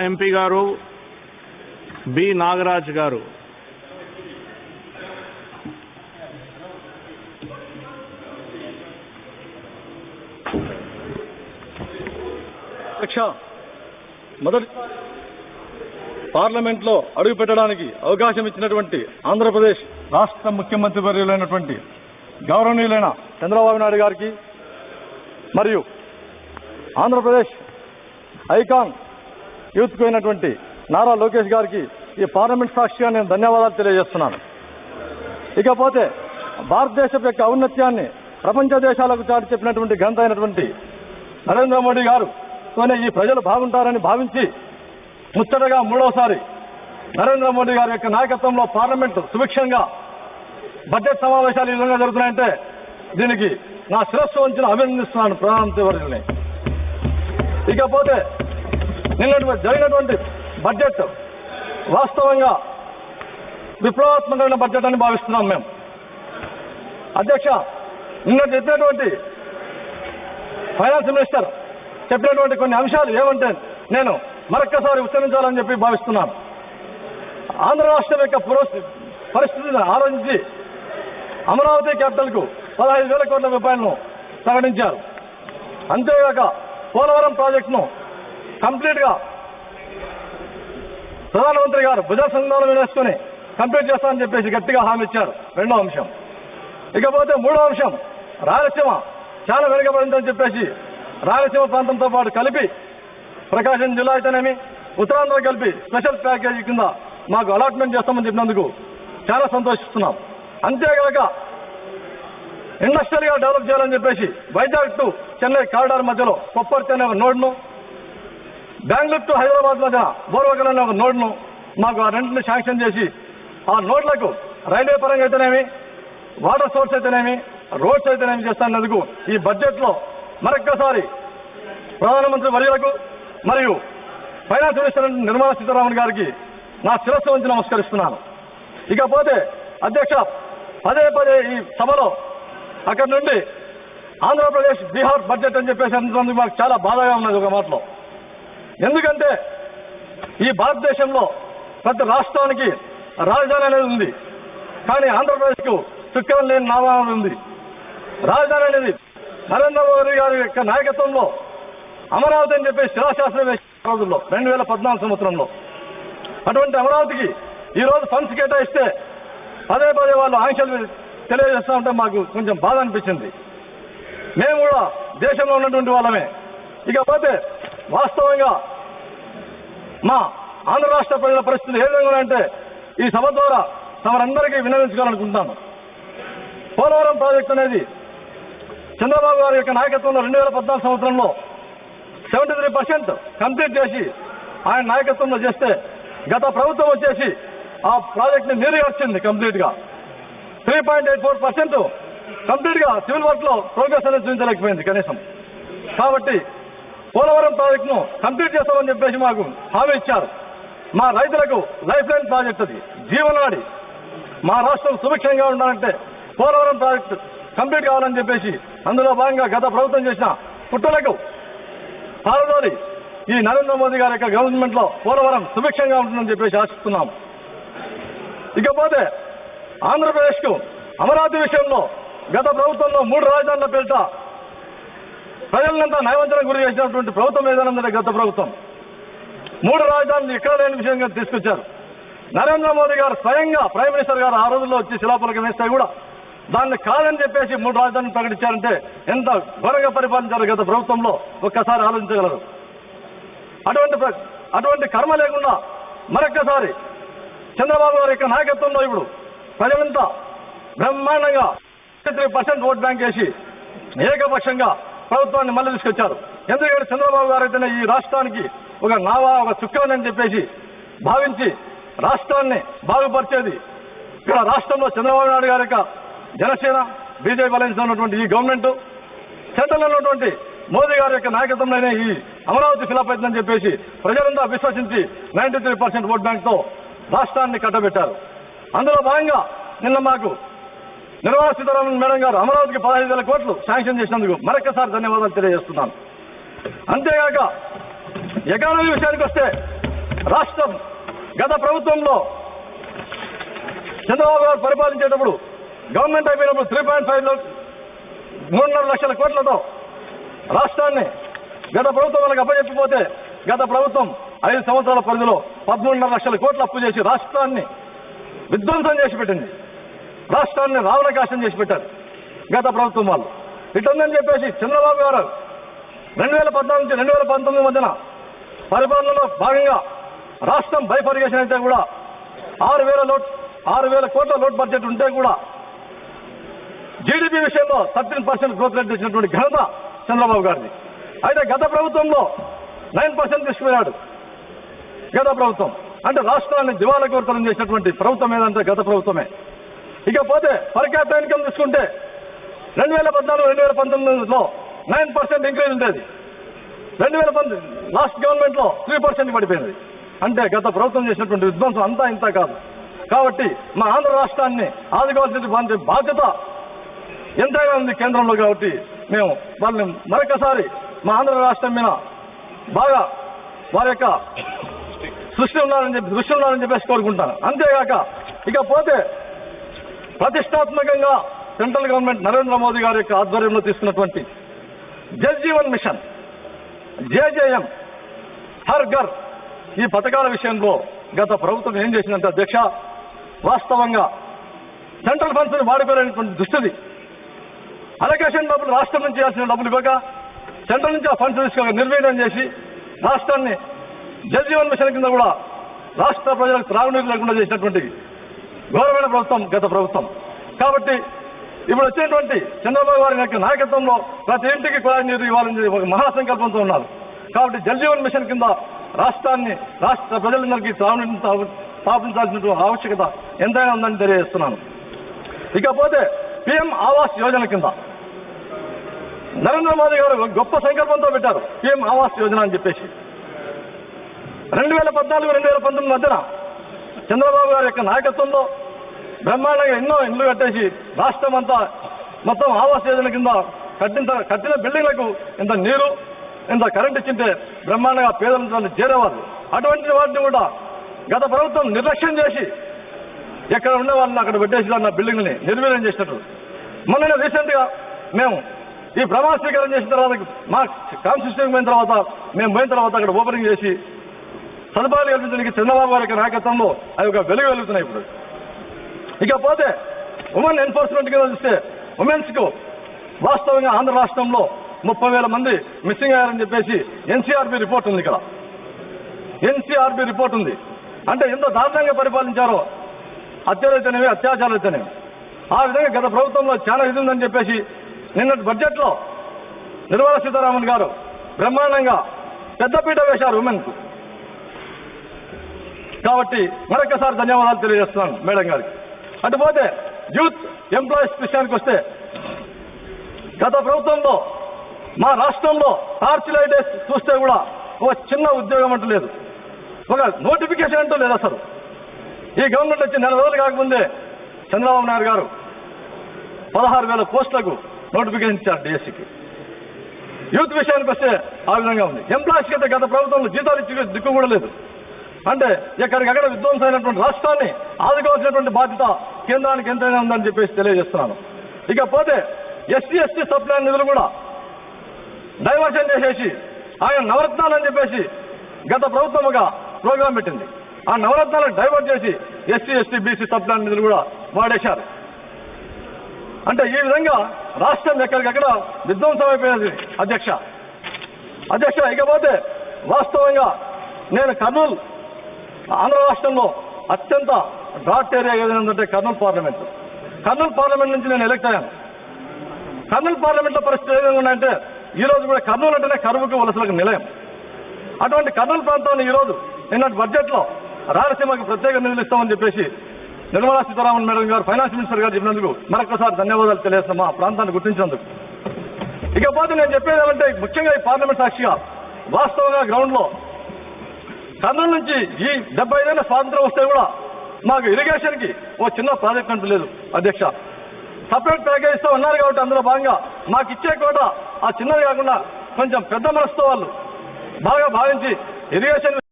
MP గారు B. Nagaraj గారు. మొదటి పార్లమెంట్లో అడుగు పెట్టడానికి అవకాశం ఇచ్చినటువంటి ఆంధ్రప్రదేశ్ రాష్ట్ర ముఖ్యమంత్రి వర్యులైనటువంటి గౌరవనీయులైన చంద్రబాబు నాయుడు గారికి మరియు ఆంధ్రప్రదేశ్ ఐకాన్ యూత్కు అయినటువంటి నారా లోకేష్ గారికి ఈ పార్లమెంట్ సాక్షిగా నేను ధన్యవాదాలు తెలియజేస్తున్నాను. ఇకపోతే భారతదేశం యొక్క ఔన్నత్యాన్ని ప్రపంచ దేశాలకు చాటి చెప్పినటువంటి గంత అయినటువంటి నరేంద్ర మోడీ గారు తోనే ఈ ప్రజలు బాగుంటారని భావించి ముచ్చటగా మూడవసారి నరేంద్ర మోడీ గారి యొక్క నాయకత్వంలో పార్లమెంట్ సుభిక్షంగా బడ్జెట్ సమావేశాలు ఈ విధంగా జరుగుతున్నాయంటే దీనికి నా శిరస్సు వంచిన అభినందిస్తున్నాను ప్రధానమంత్రి వర్యుల్ని. ఇకపోతే నిన్న జరిగినటువంటి బడ్జెట్ వాస్తవంగా విప్లవాత్మకమైన బడ్జెట్ అని భావిస్తున్నాం మేము. అధ్యక్ష నిన్న చెప్పినటువంటి ఫైనాన్స్ మినిస్టర్ చెప్పినటువంటి కొన్ని అంశాలు ఏమంటే నేను మరొక్కసారి ఉచ్చరించాలని చెప్పి భావిస్తున్నాను. ఆంధ్ర రాష్ట్రం యొక్క పరిస్థితిని ఆలోచించి అమరావతి క్యాపిటల్కు పదహైదు వేల కోట్ల రూపాయలను ప్రకటించారు. అంతేగాక పోలవరం ప్రాజెక్టును కంప్లీట్గా ప్రధానమంత్రి గారు భుజ సంఘాలు వేసుకుని కంప్లీట్ చేస్తామని చెప్పేసి గట్టిగా హామీ ఇచ్చారు. రెండో అంశం. ఇకపోతే మూడో అంశం రాయలసీమ చాలా వెనుకబడిందని చెప్పేసి రాయలసీమ ప్రాంతంతో పాటు కలిపి ప్రకాశం జిల్లా అయితేనేమి ఉత్తరాంధ్ర కలిపి స్పెషల్ ప్యాకేజీ కింద మాకు అలాట్మెంట్ చేస్తామని చెప్పినందుకు చాలా సంతోషిస్తున్నాం. అంతేగాక ఇండస్ట్రియల్గా డెవలప్ చేయాలని చెప్పేసి వైజాగ్ టు చెన్నై కారిడార్ మధ్యలో కొప్పర్ చెన్నై నోడ్ను బెంగళూరు టు హైదరాబాద్ మధ్య బోర్వకల్ ఒక నోడ్ను మాకు ఆ రెంట్ని శాంక్షన్ చేసి ఆ నోడ్లకు రైల్వే పరంగా అయితేనేమి వాటర్ సోర్స్ అయితేనేమి రోడ్స్ అయితేనేమి చేస్తున్నందుకు ఈ బడ్జెట్లో మరొక్కసారి ప్రధానమంత్రి వర్యులకు మరియు ఫైనాన్స్ మినిస్టర్ నిర్మలా సీతారామన్ గారికి నా శిరస్సు వంచి నమస్కరిస్తున్నాను. ఇకపోతే అధ్యక్ష పదే పదే ఈ సభలో అక్కడి నుండి ఆంధ్రప్రదేశ్ బీహార్ బడ్జెట్ అని చెప్పేసి అందుకు మాకు చాలా బాధగా ఉన్నది ఒక మాటలో. ఎందుకంటే ఈ భారతదేశంలో ప్రతి రాష్ట్రానికి రాజధాని అనేది ఉంది. కానీ ఆంధ్రప్రదేశ్కు చుక్కలు లేని నామం ఉంది. రాజధాని అనేది నరేంద్ర మోదీ గారి యొక్క నాయకత్వంలో అమరావతి అని చెప్పి శిలాశాస్త్రం వేసిన రోజుల్లో రెండు వేల పద్నాలుగు సంవత్సరంలో. అటువంటి అమరావతికి ఈ రోజు ఫండ్స్ కేటాయిస్తే పదే పదే వాళ్ళు ఆంక్షలు తెలియజేస్తా ఉంటే మాకు కొంచెం బాధ అనిపించింది. మేము కూడా దేశంలో ఉన్నటువంటి వాళ్ళమే. ఇకపోతే వాస్తవంగా మా ఆంధ్ర రాష్ట్ర ప్రజల పరిస్థితి ఏ విధంగా అంటే ఈ సభ ద్వారా తమరందరికీ వినవించుకోవాలనుకుంటాను పోలవరం ప్రాజెక్ట్ అనేది చంద్రబాబు గారి యొక్క నాయకత్వంలో రెండు వేల పద్నాలుగు సంవత్సరంలో సెవెంటీ త్రీ పర్సెంట్ కంప్లీట్ చేసి ఆయన నాయకత్వంలో చేస్తే గత ప్రభుత్వం వచ్చేసి ఆ ప్రాజెక్ట్ని నీరుగార్చింది కంప్లీట్గా three point eight four percent కంప్లీట్గా సివిల్ వర్క్లో ప్రోగ్రెస్ అనేది చూపించలేకపోయింది కనీసం. కాబట్టి పోలవరం ప్రాజెక్టును కంప్లీట్ చేస్తామని చెప్పేసి మాకు హామీ ఇచ్చారు. మా రైతులకు లైఫ్ లైన్ ప్రాజెక్ట్ అది. జీవనాడి మా రాష్ట్రం సుభిక్షంగా ఉండాలంటే పోలవరం ప్రాజెక్టు కంప్లీట్ కావాలని చెప్పేసి అందులో భాగంగా గత ప్రభుత్వం చేసిన పుట్టలకు పారదోలి ఈ నరేంద్ర మోదీ గారి యొక్క గవర్నమెంట్లో పోలవరం సుభిక్షంగా ఉంటుందని చెప్పేసి ఆశిస్తున్నాం ఇకపోతే ఆంధ్రప్రదేశ్కు అమరావతి విషయంలో గత ప్రభుత్వంలో మూడు రాజధానుల పేరిట ప్రజలంతా నయవంచన గురి చేసినటువంటి ప్రభుత్వం ఏదైనా గత ప్రభుత్వం. మూడు రాజధానులు ఇక్కడ లేని విషయంగా తీసుకొచ్చారు. నరేంద్ర మోదీ గారు స్వయంగా ప్రైమ్ మినిస్టర్ గారు ఆ రోజుల్లో వచ్చి శిలాపలకం వేస్తే కూడా దాన్ని కాదని చెప్పేసి మూడు రాజధానులు ప్రకటించారంటే ఎంత ఘోరంగా పరిపాలించారు గత ప్రభుత్వంలో? ఒక్కసారి ఆలోచించగలరు. అటువంటి అటువంటి కర్మ లేకుండా మరొక్కసారి చంద్రబాబు గారి యొక్క నాయకత్వంలో ఇప్పుడు ప్రజలంతా బ్రహ్మాండంగా త్రీ పర్సెంట్ ఓట్ బ్యాంక్ వేసి ఏకపక్షంగా ప్రభుత్వాన్ని మళ్ళీ తీసుకొచ్చారు. ఎందుకంటే చంద్రబాబు గారు అయితేనే ఈ రాష్ట్రానికి ఒక నావా ఒక చుక్కలని చెప్పేసి భావించి రాష్ట్రాన్ని బాగుపరిచేది ఇక్కడ రాష్ట్రంలో చంద్రబాబు నాయుడు గారి యొక్క జనసేన బీజేపీ అలయన్స్ ఉన్నటువంటి ఈ గవర్నమెంట్ సెంట్రల్ ఉన్నటువంటి మోదీ గారి యొక్క నాయకత్వంలోనే ఈ అమరావతి ఫిలప్ అవుతుందని చెప్పేసి ప్రజలంతా విశ్వసించి నైన్టీ త్రీ పర్సెంట్ ఓట్ బ్యాంక్తో రాష్ట్రాన్ని కట్టబెట్టారు. అందులో భాగంగా నిన్న మాకు నిర్మలా సీతారామన్ మేడం గారు అమరావతికి పదహైదు వేల కోట్లు శాంక్షన్ చేసినందుకు మరొకసారి ధన్యవాదాలు తెలియజేస్తున్నాను. అంతేగాక ఎకానమీ విషయానికి వస్తే రాష్ట్రం గత ప్రభుత్వంలో చంద్రబాబు గారు పరిపాలించేటప్పుడు గవర్నమెంట్ అయిపోయినప్పుడు త్రీ పాయింట్ ఫైవ్ మూడున్నర లక్షల కోట్లతో రాష్ట్రాన్ని గత ప్రభుత్వం వాళ్ళకి అప్పచెప్పిపోతే గత ప్రభుత్వం ఐదు సంవత్సరాల పరిధిలో పదమూడున్నర లక్షల కోట్లు అప్పు చేసి రాష్ట్రాన్ని విధ్వంసం చేసి పెట్టింది. రాష్ట్రాన్ని రావణకాశం చేసి పెట్టారు. గత ప్రభుత్వం వాళ్ళు. ఇటుందని చెప్పేసి చంద్రబాబు గారు రెండు వేల పద్నాలుగు నుంచి రెండు వేల పంతొమ్మిది మధ్యన పరిపాలనలో భాగంగా రాష్ట్రం బైఫర్గేషన్ అయితే కూడా ఆరు వేల లోట్ ఆరు వేల కోట్ల లోట్ బడ్జెట్ ఉంటే కూడా జీడిపి విషయంలో థర్టీన్ పర్సెంట్ గ్రోత్ రేట్ ఇచ్చినటువంటి ఘనత చంద్రబాబు గారిది. అయితే గత ప్రభుత్వంలో నైన్ పర్సెంట్ తీసుకుపోయాడు గత ప్రభుత్వం. అంటే రాష్ట్రాన్ని దివాలా కోరుతనం చేసినటువంటి ప్రభుత్వం ఏదంటే గత ప్రభుత్వమే. ఇకపోతే పర్ క్యాపిటల్ ఇన్కమ్ తీసుకుంటే రెండు వేల పద్నాలుగు రెండు వేల పంతొమ్మిదిలో నైన్ పర్సెంట్ ఇంక్రీజ్ ఉండేది. రెండు వేల పంతొమ్మిది లాస్ట్ గవర్నమెంట్లో త్రీ పర్సెంట్ పడిపోయింది. అంటే గత ప్రభుత్వం చేసినటువంటి విధ్వంసం అంతా ఇంత కాదు. కాబట్టి మా ఆంధ్ర రాష్ట్రాన్ని ఆదుకోవాల్సిన బాధ్యత ఎంతైనా ఉంది కేంద్రంలో కాబట్టి మేము వాళ్ళని మరొకసారి మా ఆంధ్ర రాష్ట్రం మీద బాగా వారి యొక్క సృష్టి ఉన్నారని చెప్పి దృష్టి ఉన్నారని చెప్పేసి కోరుకుంటాను. అంతేగాక ఇకపోతే ప్రతిష్టాత్మకంగా సెంట్రల్ గవర్నమెంట్ నరేంద్ర మోదీ గారి యొక్క ఆధ్వర్యంలో తీసుకున్నటువంటి జల్జీవన్ మిషన్ జేజేఎం హర్గర్ ఈ పథకాల విషయంలో గత ప్రభుత్వం ఏం చేసిందంటే అధ్యక్ష వాస్తవంగా సెంట్రల్ ఫండ్స్ వాడుకోలేనటువంటి దుస్థితి. అలొకేషన్ డబ్బులు రాష్ట్రం నుంచి చేయాల్సిన డబ్బులు ఇవ్వక సెంట్రల్ నుంచి ఆ ఫండ్స్ తీసుకోక నిర్వీర్యం చేసి రాష్ట్రాన్ని జల్జీవన్ మిషన్ కింద కూడా రాష్ట్ర ప్రజలకు త్రాగునీరు లేకుండా చేసినటువంటి ఘోరమైన ప్రభుత్వం గత ప్రభుత్వం. కాబట్టి ఇప్పుడు వచ్చినటువంటి చంద్రబాబు గారి యొక్క నాయకత్వంలో ప్రతి ఇంటికి కుళాయి నీరు ఇవ్వాలని ఒక మహాసంకల్పంతో ఉన్నారు. కాబట్టి జల్ జీవన్ మిషన్ కింద రాష్ట్రాన్ని రాష్ట్ర ప్రజలందరికీ త్రాగునీటిని ఆవశ్యకత ఎంతైనా ఉందని తెలియజేస్తున్నాను. ఇకపోతే పిఎం ఆవాస్ యోజన కింద నరేంద్ర మోదీ గారు గొప్ప సంకల్పంతో పెట్టారు. పిఎం ఆవాస్ యోజన అని చెప్పేసి. రెండు వేల పద్నాలుగు రెండు వేల పంతొమ్మిది మధ్యన చంద్రబాబు గారి యొక్క నాయకత్వంలో బ్రహ్మాండంగా ఎన్నో ఇండ్లు కట్టేసి రాష్ట్రం అంతా మొత్తం ఆవాస్ యోజన కింద కట్టిన కట్టిన బిల్డింగ్లకు ఇంత నీరు ఇంత కరెంట్ ఇచ్చింటే బ్రహ్మాండంగా పేదలను చేరేవారు అటువంటి వాటిని కూడా గత ప్రభుత్వం నిర్లక్ష్యం చేసి ఎక్కడ ఉండే వాళ్ళని అక్కడ పెట్టేసి అన్న బిల్డింగ్ని నిర్వీర్యం చేసినట్టు. మొన్న రీసెంట్గా మేము ఈ ప్రమాణ స్వీకారం చేసిన తర్వాత మా కాన్స్టిట్యూషన్ పోయిన తర్వాత మేము పోయిన తర్వాత అక్కడ ఓపెనింగ్ చేసి సదుపాయాలు కల్పించడానికి చంద్రబాబు గారి యొక్క నాయకత్వంలో అవి ఒక వెలుగు వెలుగుతున్నాయి ఇప్పుడు. ఇకపోతే ఉమెన్ ఎన్ఫోర్స్మెంట్ కింద చూస్తే ఉమెన్స్కు వాస్తవంగా ఆంధ్ర రాష్ట్రంలో ముప్పై వేల మంది మిస్సింగ్ అయ్యారని చెప్పేసి ఎన్సీఆర్బీ రిపోర్ట్ ఉంది ఇక్కడ. ఎన్సీఆర్బీ రిపోర్ట్ ఉంది. అంటే ఎంత దారుణంగా పరిపాలించారో హత్యలైతేనేవి అత్యాచారాలైతేనేవి ఆ విధంగా గత ప్రభుత్వంలో చాలా ఇది ఉందని చెప్పేసి నిన్నటి బడ్జెట్లో నిర్మలా సీతారామన్ గారు బ్రహ్మాండంగా పెద్దపీట వేశారు ఉమెన్కు. కాబట్టి మరొకసారి ధన్యవాదాలు తెలియజేస్తున్నాను మేడం గారికి. అటుపోతే యూత్ ఎంప్లాయీస్ విషయానికి వస్తే గత ప్రభుత్వంలో మా రాష్ట్రంలో టార్చ్ లైట్ చూస్తే కూడా ఒక చిన్న ఉద్యోగం అంటూ లేదు. ఒక నోటిఫికేషన్ అంటూ లేదు అసలు. ఈ గవర్నమెంట్ వచ్చి నెల రోజులు కాకముందే చంద్రబాబు నాయుడు గారు పదహారు వేల పోస్టులకు నోటిఫికేషన్ ఇచ్చారు డిఎస్సికి. యూత్ విషయానికి వస్తే ఆ విధంగా ఉంది. ఎంప్లాయీస్ అయితే గత ప్రభుత్వంలో జీతాలు ఇచ్చే దిక్కు కూడా లేదు. అంటే ఎక్కడికక్కడ విధ్వంసమైనటువంటి రాష్ట్రాన్ని ఆదుకోవాల్సినటువంటి బాధ్యత కేంద్రానికి ఎంతైనా ఉందని చెప్పేసి తెలియజేస్తున్నాను. ఇకపోతే ఎస్సీ ఎస్టీ సప్లై నిధులు కూడా డైవర్షన్ చేసేసి ఆయన నవరత్నాలు అని చెప్పేసి గత ప్రభుత్వం ఒక ప్రోగ్రాం పెట్టింది. ఆ నవరత్నాలను డైవర్ట్ చేసి ఎస్సీ ఎస్టీ బీసీ సప్లై నిధులు కూడా వాడేశారు. అంటే ఈ విధంగా రాష్ట్రం ఎక్కడికక్కడ విధ్వంసం అయిపోయింది అధ్యక్ష. అధ్యక్ష ఇకపోతే వాస్తవంగా నేను కర్నూలు ఆంధ్ర రాష్ట్రంలో అత్యంత ఘాట్ ఏరియా ఏదంటే కర్నూలు పార్లమెంట్. కర్నూలు పార్లమెంట్ నుంచి నేను ఎలక్ట్ అయ్యాను. కర్నూలు పార్లమెంట్లో పరిస్థితి ఏ విధంగా ఉన్నాయంటే ఈ రోజు కూడా కర్నూలు అంటేనే కరువుకి వలసలకు నిలయం. అటువంటి కర్నూలు ప్రాంతాన్ని ఈ రోజు నిన్నటి బడ్జెట్లో రాయలసీమకు ప్రత్యేక నిధులు ఇస్తామని చెప్పేసి Nirmala Sitharaman madam garu finance minister garu చెప్పినందుకు మరొకసారి ధన్యవాదాలు తెలియజేస్తాం మా ప్రాంతాన్ని గుర్తించినందుకు. ఇకపోతే నేను చెప్పేది ఏమంటే ముఖ్యంగా ఈ పార్లమెంట్ సాక్షిగా వాస్తవంగా గ్రౌండ్లో కర్నూలు నుంచి ఈ డెబ్బై ఐదేళ్ళ స్వాతంత్రం వస్తే కూడా మాకు ఇరిగేషన్కి ఓ చిన్న ప్రాజెక్ట్ అంటూ లేదు అధ్యక్ష. సపరేట్ ప్యాకేజ్ ఇస్తాం ఉన్నారు కాబట్టి అందులో భాగంగా మాకు ఇచ్చే కోట ఆ చిన్నది కాకుండా కొంచెం పెద్ద మనసుతో వాళ్ళు బాగా భావించి ఇరిగేషన్